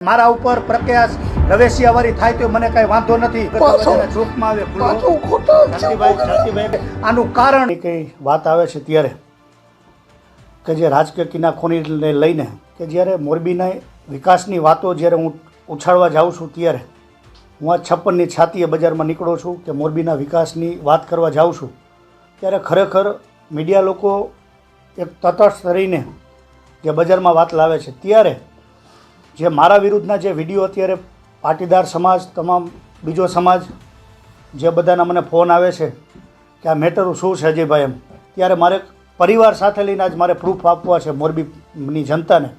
મારા ઉપર પ્રકાશ રવેશિયાવાળી થાય તો મને કઈ વાંધો નથી. ચોકમાં આવે આનું કારણ કઈ વાત આવે છે ત્યારે? કે જે રાજકીય કિનાખોનીને લઈને કે જ્યારે મોરબીના વિકાસની વાતો જ્યારે હું ઉછાળવા જાઉં છું ત્યારે હું આ છપ્પનની છાતીએ બજારમાં નીકળું છું કે મોરબીના વિકાસની વાત કરવા જાઉં છું ત્યારે ખરેખર મીડિયા લોકો એક તટસ્થ રહીને જે બજારમાં વાત લાવે છે ત્યારે જે મારા વિરુદ્ધના જે વીડિયો અત્યારે પાટીદાર સમાજ, તમામ બીજો સમાજ, જે બધાના મને ફોન આવે છે કે આ મેટરું શું છે અજયભાઈ એમ. ત્યારે મારે પરિવાર સાથે લઈને આજ મારે પ્રૂફ આપવા છે મોરબીની જનતાને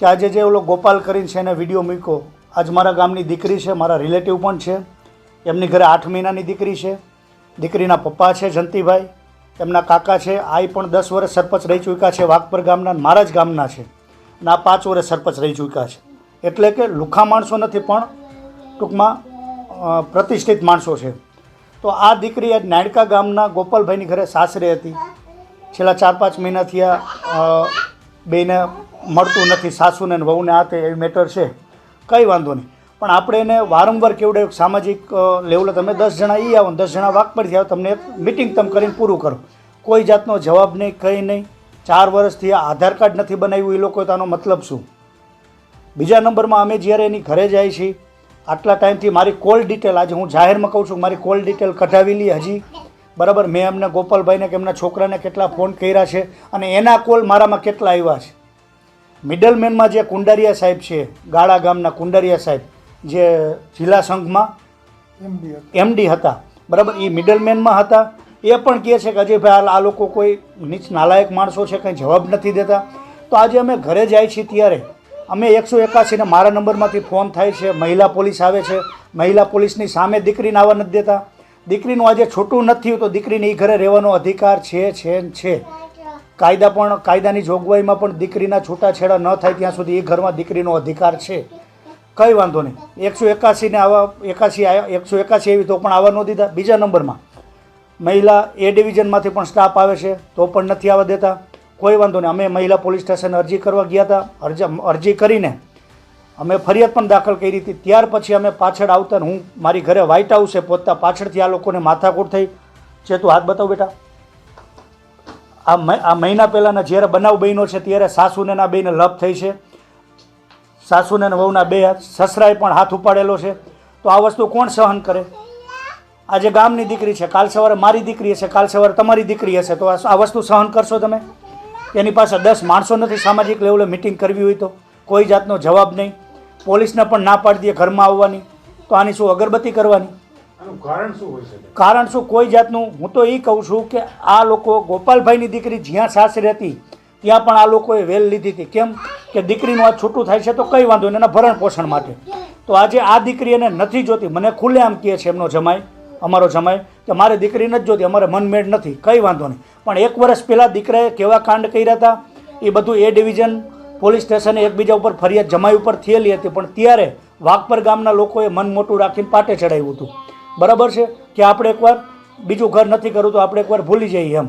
કે આજે જે ઓલો ગોપાલ કરીને છે એને વીડિયો મૂક્યો, આજ મારા ગામની દીકરી છે, મારા રિલેટિવ પણ છે. એમની ઘરે આઠ મહિનાની દીકરી છે. દીકરીના પપ્પા છે જંતીભાઈ, એમના કાકા છે, આઈ પણ દસ વર્ષ સરપંચ રહી ચૂક્યા છે, વાઘપર ગામના મારા જ ગામના છે. અને આ પાંચ વર્ષ સરપંચ રહી ચૂક્યા છે. એટલે કે લુખા માણસો નથી, પણ ટૂંકમાં પ્રતિષ્ઠિત માણસો છે. તો આ દીકરી આજ નાયડકા ગામના ગોપાલભાઈની ઘરે સાસરે હતી. છેલ્લા ચાર, પાંચ મહિનાથી આ બેને મળતું નથી, સાસુને ને વહુને આ તે એવી મેટર છે. કંઈ વાંધો નહીં. પણ આપણે એને વારંવાર કેવડે સામાજિક લેવલે તમે દસ જણા એ આવો ને દસ જણા વાક પરથી આવો, તમને એક મિટિંગ તમે કરીને પૂરું કરો. કોઈ જાતનો જવાબ નહીં, કંઈ નહીં. ચાર વર્ષથી આ આધાર કાર્ડ નથી બનાવ્યું એ લોકો તાનો મતલબ શું? બીજા નંબરમાં અમે જ્યારે એની ઘરે જાય છીએ આટલા ટાઈમથી મારી કોલ ડિટેલ આજે હું જાહેરમાં કહું છું મારી કોલ ડિટેલ કઢાવેલી હજી. બરાબર મેં એમને ગોપાલભાઈને કે એમના છોકરાને કેટલા ફોન કર્યા છે અને એના કોલ મારામાં કેટલા આવ્યા છે. મિડલમેનમાં જે કુંડારિયા સાહેબ છે ગાળા ગામના કુંડારિયા સાહેબ જે જિલ્લા સંઘમાં એમડી હતા. બરાબર એ મિડલમેનમાં હતા. એ પણ કહે છે કે અજયભાઈ આ- લોકો કોઈ નીચ નાલાયક માણસો છે, કંઈ જવાબ નથી દેતા. તો આજે અમે ઘરે જાય છીએ ત્યારે અમે એકસો એકાસીને મારા નંબરમાંથી ફોન થાય છે, મહિલા પોલીસ આવે છે. મહિલા પોલીસની સામે દીકરીને આવવા નથી દેતા. દીકરીનું આજે છૂટું નથી તો દીકરીને એ ઘરે રહેવાનો અધિકાર છે છે છે. કાયદા પણ, કાયદાની જોગવાઈમાં પણ દીકરીના છૂટાછેડા ન થાય ત્યાં સુધી એ ઘરમાં દીકરીનો અધિકાર છે. કંઈ વાંધો નહીં. એકસો એકાસીને આવા એકાસી એકસો એકાસી એવી તો પણ આવવા ન દીધા. બીજા નંબરમાં મહિલા એ ડિવિઝનમાંથી પણ સ્ટાફ આવે છે, તો પણ નથી આવવા દેતા. કોઈ વાંધો નહીં, અમે મહિલા પોલીસ સ્ટેશન અરજી કરવા ગયા હતા. અરજી અરજી કરીને અમે ફરિયાદ પણ દાખલ કરી હતી. ત્યાર પછી અમે પાછળ આવતા હું મારી ઘરે વ્હાઇટ હાઉસે પહોંચતા પાછળથી આ લોકોને માથાકૂટ થઈ. છે તું હાથ બતાવ બેટા. આ આ મહિના પહેલાંના જ્યારે બનાવ બન્યો છે, ત્યારે સાસુને ના બેને લપ થઈ છે. સાસુને વહુના બે સસરાએ પણ હાથ ઉપાડેલો છે. તો આ વસ્તુ કોણ સહન કરે? આજે ગામની દીકરી છે કાલ સવારે મારી દીકરી હશે કાલ સવારે તમારી દીકરી હશે. તો આ વસ્તુ સહન કરશો તમે? એની પાસે દસ માણસો નથી સામાજિક લેવલે મિટિંગ કરવી હોય તો. કોઈ જાતનો જવાબ નહીં. પોલીસને પણ ના પાડી દે ઘરમાં આવવાની. તો આની શું અગરબત્તી કરવાની? કારણ શું હોય છે કારણ શું? કોઈ જાતનું હું તો એ કહું છું કે આ લોકો ગોપાલભાઈની દીકરી જ્યાં સાસરે હતી ત્યાં પણ આ લોકોએ વેલ લીધી હતી. કેમ? કે દીકરીનું આ છૂટું થાય છે તો કંઈ વાંધો નહીં એના ભરણ પોષણ માટે. તો આજે આ દીકરી એને નથી જોતી. મને ખુલ્લેઆમ કહે છે એમનો જમાઈ. અમારો જમાય કે મારે દીકરી નથી જોતી, અમારે મનમેળ નથી, કંઈ વાંધો નહીં. પણ એક વર્ષ પહેલાં દીકરાએ કેવા કાંડ કર્યા હતા? એ બધું એ ડિવિઝન પોલીસ સ્ટેશને એકબીજા ઉપર ફરિયાદ જમાઈ ઉપર થયેલી હતી, પણ ત્યારે વાઘપર ગામના લોકોએ મન મોટું રાખીને પાટે ચડાવ્યું હતું. બરાબર છે? કે આપણે એકવાર બીજું ઘર નથી કરવું તો આપણે એકવાર ભૂલી જઈએ એમ.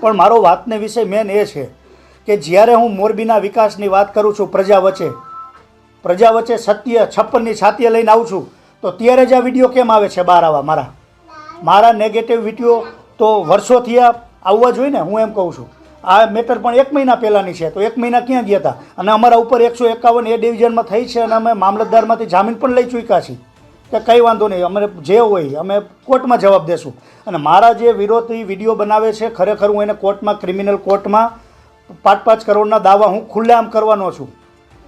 પણ મારો વાતને વિષય મેન એ છે કે જ્યારે હું મોરબીના વિકાસની વાત કરું છું પ્રજા વચ્ચે પ્રજા વચ્ચે સત્ય છપ્પનની છાતીએ લઈને આવું છું તો ત્યારે જ આ વીડિયો કેમ આવે છે બહાર આવા મારા મારા નેગેટિવ વીડિયો તો વર્ષોથી આ આવવા જોઈએ ને, હું એમ કહું છું. આ મેટર પણ એક મહિના પહેલાંની છે, તો એક મહિના ક્યાં ગયા હતા અને અમારા ઉપર એકસો એકાવન એ ડિવિઝનમાં થઈ છે અને અમે મામલતદારમાંથી જામીન પણ લઈ ચૂક્યા છીએ. કે કંઈ વાંધો નહીં, અમે જે હોય, અમે કોર્ટમાં જવાબ દેશું. અને મારા જે વિરોધી વીડિયો બનાવે છે, ખરેખર હું એને કોર્ટમાં ક્રિમિનલ કોર્ટમાં પાંચ પાંચ કરોડના દાવા હું ખુલ્લેઆમ કરવાનો છું.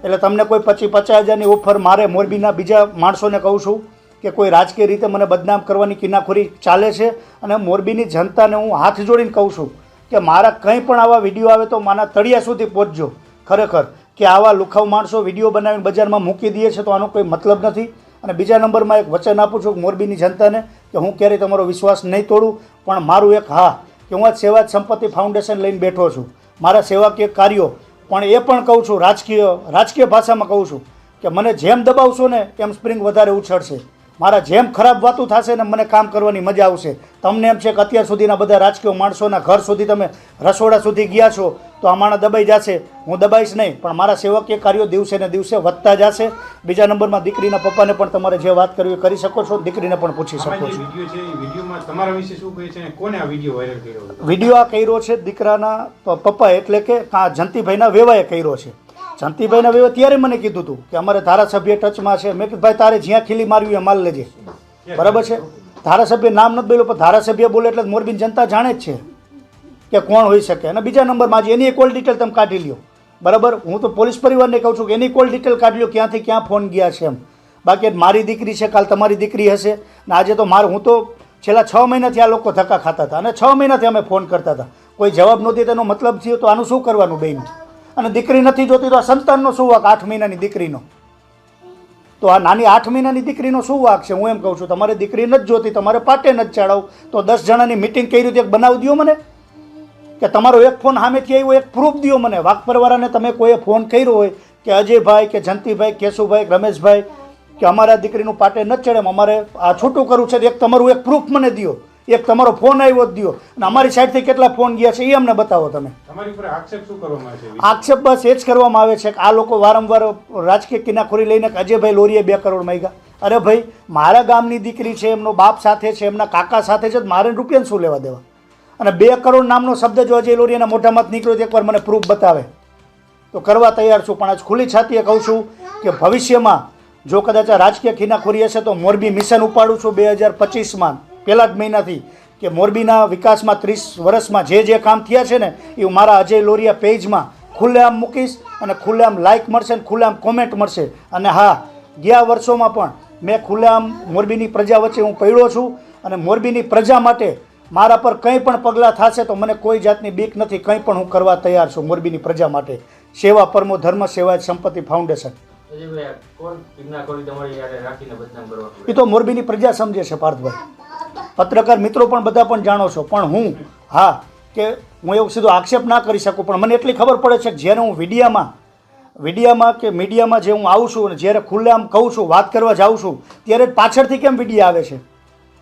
એટલે તમને કોઈ પચીસ પચાસ હજારની ઓફર મારે મોરબીના બીજા માણસોને કહું છું કે કોઈ રાજકીય રીતે મને બદનામ કરવાની કિનાખોરી ચાલે છે અને મોરબીની જનતાને હું હાથ જોડીને કહું છું કે મારા કંઈ પણ આવા વીડિયો આવે તો મારા તળિયા સુધી પહોંચજો. ખરેખર કે આવા લુખાવ માણસો વીડિયો બનાવીને બજારમાં મૂકી દે છે તો આનો કોઈ મતલબ નથી. અને બીજા નંબરમાં એક વચન આપું છું મોરબીની જનતાને કે હું ક્યારેય તમારો વિશ્વાસ નહીં તોડું, પણ મારું એક હા, કે હું આ સેવા સંપત્તિ ફાઉન્ડેશન લઈને બેઠો છું. મારા સેવાકીય કાર્યો પણ એ પણ કહું છું, રાજકીય રાજકીય ભાષામાં કહું છું કે મને જેમ દબાવશો ને તેમ સ્પ્રિંગ વધારે ઉછળશે. મારા જેમ ખરાબ વાતું થશે ને મને કામ કરવાની મજા આવશે. તમને એમ છે કે અત્યાર સુધીના બધા રાજકીય માણસોના ઘર સુધી તમે રસોડા સુધી ગયા છો તો આ માણસ દબાઈ જશે. હું દબાઈશ નહીં પણ મારા સેવકીય કાર્યો દિવસે ને દિવસે વધતા જશે. બીજા નંબરમાં દીકરીના પપ્પાને પણ તમારે જે વાત કરવી કરી શકો છો. દીકરીને પણ પૂછી શકો છો. વીડિયો આ કર્યો છે દીકરાના પપ્પા એટલે કે કાં જંતીભાઈના વેવાએ કર્યો છે. જંતીભાઈના વેવા ત્યારે મને કીધું હતું કે અમારે ધારાસભ્ય ટચમાં છે. મેં કીધું ભાઈ તારે જ્યાં ખીલી મારવી એ માલ લેજે. બરાબર છે? ધારાસભ્ય નામ નથી બોલ્યું પણ ધારાસભ્ય બોલે એટલે મોરબી જનતા જાણે જ છે. કે કોણ હોઈ શકે? અને બીજા નંબરમાં જે એની કોલ ડિટેલ તમે કાઢી લ્યો. બરાબર? હું તો પોલીસ પરિવારને કહું છું કે એની કોલ ડિટેલ કાઢી લ્યો, ક્યાંથી ક્યાં ફોન ગયા છે એમ. બાકી મારી દીકરી છે, કાલ તમારી દીકરી હશે. ને આજે તો મારે હું તો છેલ્લા છ મહિનાથી આ લોકો ધક્કા ખાતા હતા. અને છ મહિનાથી અમે ફોન કરતા હતા. કોઈ જવાબ નહોતી તેનો મતલબ થયો તો આનું શું કરવાનું બેન? અને દીકરી નથી જોતી તો આ સંતાનનો શું વાક આઠ મહિનાની દીકરીનો? તો આ નાની આઠ મહિનાની દીકરીનો શું વાક છે? હું એમ કહું છું, તમારે દીકરી નથી જોતી, તમારે પાટે નથી ચડાવ તો દસ જણાની મિટિંગ કઈ રીતે બનાવી દો મને. કે તમારો એક ફોન સામેથી આવ્યો એક પ્રૂફ દો મને. વાઘપરવાળાને તમે કોઈએ ફોન કર્યો હોય કે અજયભાઈ કે જંતીભાઈ કેશુભાઈ રમેશભાઈ કે અમારા દીકરીનું પાટે ન ચડે અમારે આ છૂટું કરવું છે એક તમારું એક પ્રૂફ મને દો એક તમારો ફોન આવ્યો જ દો અને અમારી સાઈડથી કેટલા ફોન ગયા છે એ અમને બતાવો તમે. આક્ષેપ શું કરવામાં આવે છે? આક્ષેપ બસ એ જ કરવામાં આવે છે કે આ લોકો વારંવાર રાજકીય કિનાખોરી લઈને અજયભાઈ લોરીએ બે કરોડ માંગ્યા. અરે ભાઈ મારા ગામની દીકરી છે એમનો બાપ સાથે છે એમના કાકા સાથે છે મારે રૂપિયાને શું લેવા દેવા? અને બે કરોડ નામનો શબ્દ જો અજય લોરીયાના મોઢામાં નીકળ્યો તો એકવાર મને પ્રૂફ બતાવે. તો કરવા તૈયાર છું, પણ આજ ખુલ્લી છાતીએ કહું છું કે ભવિષ્યમાં જો કદાચ રાજકીય ખીનાખોરી હશે તો મોરબી મિશન ઉપાડું છું બે હજાર પચીસમાં. પહેલા જ મહિનાથી કે મોરબીના વિકાસમાં ત્રીસ વર્ષમાં જે જે કામ થયા છે ને, એ હું મારા અજય લોરિયા પેજમાં ખુલ્લેઆમ મૂકીશ અને ખુલ્લેઆમ લાઇક મળશે અને ખુલ્લેઆમ કોમેન્ટ મળશે. અને હા, ગયા વર્ષોમાં પણ મેં ખુલ્લેઆમ મોરબીની પ્રજા વચ્ચે હું પડ્યો છું અને મોરબીની પ્રજા માટે મારા પર કંઈ પણ પગલાં થશે તો મને કોઈ જાતની બીક નથી કંઈ પણ હું કરવા તૈયાર છું મોરબીની પ્રજા માટે. સેવા પરમો ધર્મ સેવા સંપત્તિ ફાઉન્ડેશન. એ તો મોરબીની પ્રજા સમજે છે પાર્થભાઈ. પત્રકાર મિત્રો પણ બધા પણ જાણો છો પણ હું હા કે હું એવું સીધો આક્ષેપ ના કરી શકું પણ મને એટલી ખબર પડે છે કે જ્યારે હું વિડીયામાં વિડીયામાં કે મીડિયામાં જે હું આવું છું અને જ્યારે ખુલ્લેઆમ કહું છું વાત કરવા જાઉં છું ત્યારે પાછળથી કેમ વિડીયા આવે છે?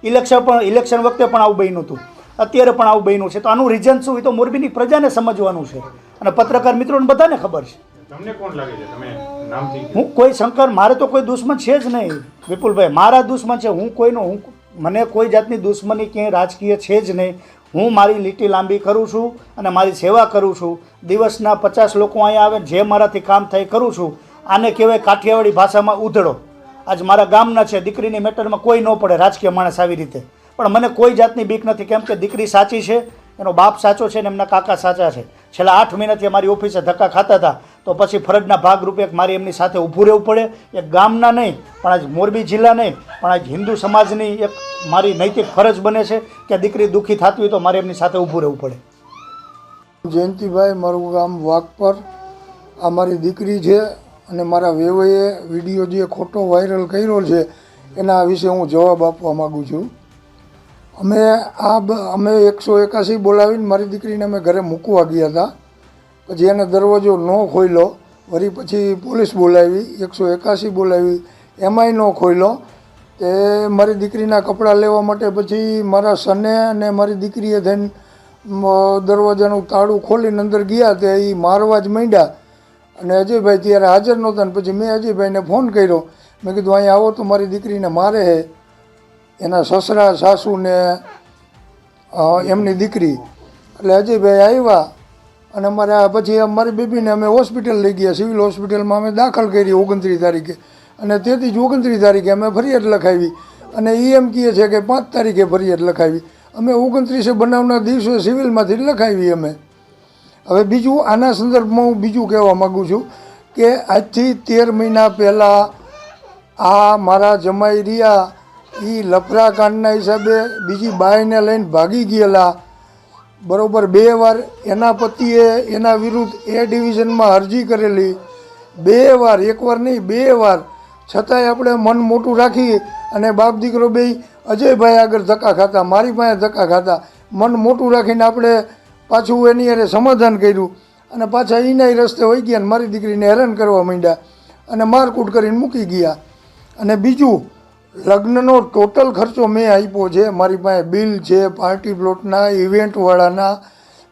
ઇલેક્શન પણ ઇલેક્શન વખતે પણ આવું બન્યું હતું. અત્યારે પણ આવું બન્યું છે. તો આનું રીઝન શું? એ તો મોરબીની પ્રજાને સમજવાનું છે. અને પત્રકાર મિત્રોને બધાને ખબર છે. તમને કોણ લાગે છે? તમે હું કોઈ શંકર મારે તો કોઈ દુશ્મન છે જ નહીં. વિપુલભાઈ મારા દુશ્મન છે. હું કોઈનો હું મને કોઈ જાતની દુશ્મની ક્યાંય રાજકીય છે જ નહીં. હું મારી લીટી લાંબી કરું છું અને મારી સેવા કરું છું. દિવસના પચાસ લોકો અહીંયા આવે જે મારાથી કામ થાય કરું છું. આને કહેવાય કાઠિયાવાડી ભાષામાં ઉધડો આજ મારા ગામના છે, દીકરીની મેટરમાં કોઈ ન પડે, રાજકીય માણસ આવી રીતે. પણ મને કોઈ જાતની બીક નથી, કેમ કે દીકરી સાચી છે, એનો બાપ સાચો છે ને એમના કાકા સાચા છે. છેલ્લા આઠ મહિનાથી અમારી ઓફિસે ધક્કા ખાતા હતા, તો પછી ફરજના ભાગરૂપે મારી એમની સાથે ઊભું રહેવું પડે. એક ગામના નહીં, પણ આજ મોરબી જિલ્લા નહીં, પણ આજ હિન્દુ સમાજની એક મારી નૈતિક ફરજ બને છે કે દીકરી દુઃખી થતી હોય તો મારે એમની સાથે ઊભું રહેવું પડે. જયંતિભાઈ, મારું ગામ વાઘપર. મારી દીકરી છે અને મારા વેવાઈએ વીડિયો જે ખોટો વાયરલ કર્યો છે, એના વિશે હું જવાબ આપવા માગું છું. અમે આ અમે એકસો એકાસી બોલાવીને મારી દીકરીને અમે ઘરે મૂકવા ગયા હતા. પછી એને દરવાજો ન ખોલ્યો વળી પછી પોલીસ બોલાવી, એકસો એકાસી બોલાવી, એમાંય ન ખોલ્યો તે મારી દીકરીના કપડાં લેવા માટે પછી મારા સને અને મારી દીકરીએ થઈને દરવાજાનું તાળું ખોલીને અંદર ગયા તે એ મારવા જ માંડ્યા. અને અજયભાઈ ત્યારે હાજર નહોતા ને પછી મેં અજયભાઈને ફોન કર્યો. મેં કીધું અહીંયા આવો તો મારી દીકરીને મારે છે એના સસરા, સાસુ ને એમની દીકરી. એટલે અજયભાઈ આવ્યા અને અમારા પછી અમારી બેબીને અમે હોસ્પિટલ લઈ ગયા. સિવિલ હોસ્પિટલમાં અમે દાખલ કરી ઓગણત્રીસ તારીખે. અને તેથી જ ઓગણત્રીસ તારીખે અમે ફરિયાદ લખાવી. અને એ એમ કહે છે કે પાંચ તારીખે ફરિયાદ લખાવી. અમે ઓગણત્રીસે બનાવના દિવસે સિવિલમાંથી લખાવી અમે. હવે બીજું આના સંદર્ભમાં હું બીજું કહેવા માગું છું કે આજથી તેર મહિના પહેલાં આ મારા જમાઈ રહ્યા એ લફરા કાંડના હિસાબે બીજી બાઈને લઈને ભાગી ગયેલા. બરાબર, બે વાર એના પતિએ એના વિરુદ્ધ એ ડિવિઝનમાં અરજી કરેલી. બે વાર એકવાર નહીં, બે વાર. છતાંય આપણે મન મોટું રાખી અને બાપ દીકરો બે અજયભાઈ આગળ ધક્કા ખાતા, મારી પાસે ધક્કા ખાતા. મન મોટું રાખીને આપણે પાછું એની અરે સમાધાન કર્યું અને પાછા એના રસ્તે હોઈ ગયા અને મારી દીકરીને હેરાન કરવા માંડ્યા અને મારકૂટ કરીને મૂકી ગયા. અને બીજું, લગ્નનો ટોટલ ખર્ચો મેં આપ્યો છે. મારી પાસે બિલ છે પાર્ટી પ્લોટના ઇવેન્ટવાળાના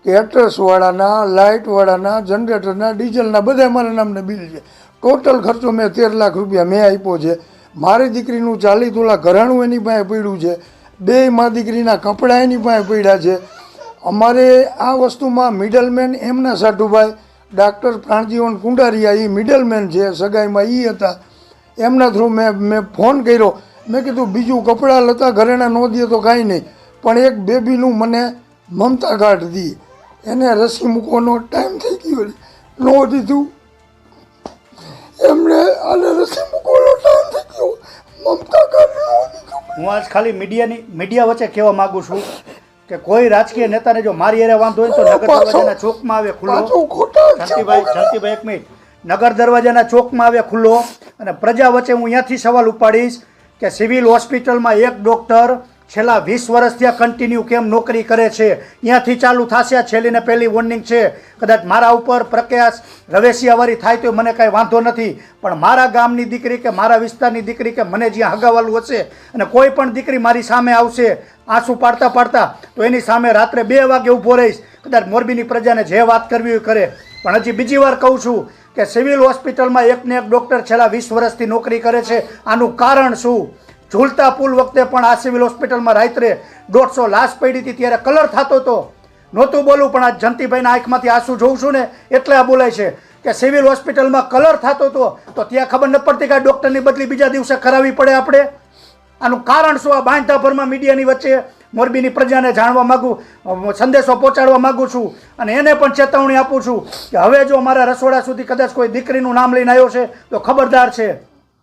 કેટર્સવાળાના લાઇટવાળાના જનરેટરના ડીઝલના બધા મારા નામના બિલ છે. ટોટલ ખર્ચો મેં તેર લાખ રૂપિયા મેં આપ્યો છે. મારી દીકરીનું ચાલી તોલા ઘરાણું એની પાસે પડ્યું છે. બે મા દીકરીના કપડાં એની પાસે પડ્યા છે. અમારે આ વસ્તુમાં મિડલમેન એમના સાઠુભાઈ ડાક્ટર પ્રાણજીવન કુંડારિયા એ મિડલમેન છે સગાઈમાં એ હતા. એમના થ્રુ મેં મેં ફોન કર્યો. મેં કીધું, બીજું કપડાં લતા ઘરેણાં ન દે તો કાંઈ નહીં. પણ એક બેબીનું મને મમતા કાર્ડ દી. એને રસી મૂકવાનો ટાઈમ થઈ ગયો ન દીધું. એમણે આને રસી મૂકવાનો ટાઈમ થઈ ગયો. મમતા કાર્ડ હું આજ ખાલી મીડિયાની મીડિયા વચ્ચે કહેવા માગું છું કે કોઈ રાજકીય નેતાને જો મારી એરે વાંધો હોય તો નગર દરવાજાના ચોકમાં આવે ખુલ્લો. શાંતિભાઈ શાંતિભાઈ એક મિનિટ. નગર દરવાજાના ચોકમાં આવે ખુલ્લો. અને પ્રજા વચ્ચે હું અહીંયાથી સવાલ ઉપાડીશ કે સિવિલ હોસ્પિટલમાં એક ડૉક્ટર છેલ્લા વીસ વર્ષથી આ કન્ટિન્યુ કેમ નોકરી કરે છે? ત્યાંથી ચાલુ થશે? આ છેલ્લીને પહેલી વોર્નિંગ છે. કદાચ મારા ઉપર પ્રકાશ રવેશિયાવારી થાય તો મને કાંઈ વાંધો નથી. પણ મારા ગામની દીકરી કે મારા વિસ્તારની દીકરી કે મને જ્યાં હગાવાલું હશે અને કોઈ પણ દીકરી મારી સામે આવશે, આંસુ પાડતા પાડતા, તો એની સામે રાત્રે બે વાગે ઊભો રહીશ. કદાચ મોરબીની પ્રજાને જે વાત કરવી હોય કરે. પણ હજી બીજી વાર કહું છું કે સિવિલ હોસ્પિટલમાં એકને એક ડૉક્ટર છેલ્લા વીસ વર્ષથી નોકરી કરે છે. આનું કારણ શું? ઝૂલતા પુલ વખતે પણ આ સિવિલ હોસ્પિટલમાં રાત્રે દોઢસો લાશ પડી હતી ત્યારે કલર થતો હતો નહોતું બોલું પણ આ જંતીભાઈના આંખમાંથી આંસુ જોઉં છું ને એટલે આ બોલાય છે કે સિવિલ હોસ્પિટલમાં કલર થતો હતો તો ત્યાં ખબર ન પડતી કે ડૉક્ટરની બદલી બીજા દિવસે કરાવવી પડે આપણે? આનું કારણ શું? આ બાંધતાભરમાં મીડિયાની વચ્ચે મોરબીની પ્રજાને જાણવા માગું સંદેશો પહોંચાડવા માગું છું અને એને પણ ચેતવણી આપું છું કે હવે જો મારા રસોડા સુધી કદાચ કોઈ દીકરીનું નામ લઈને આવ્યો છે, તો ખબરદાર છે.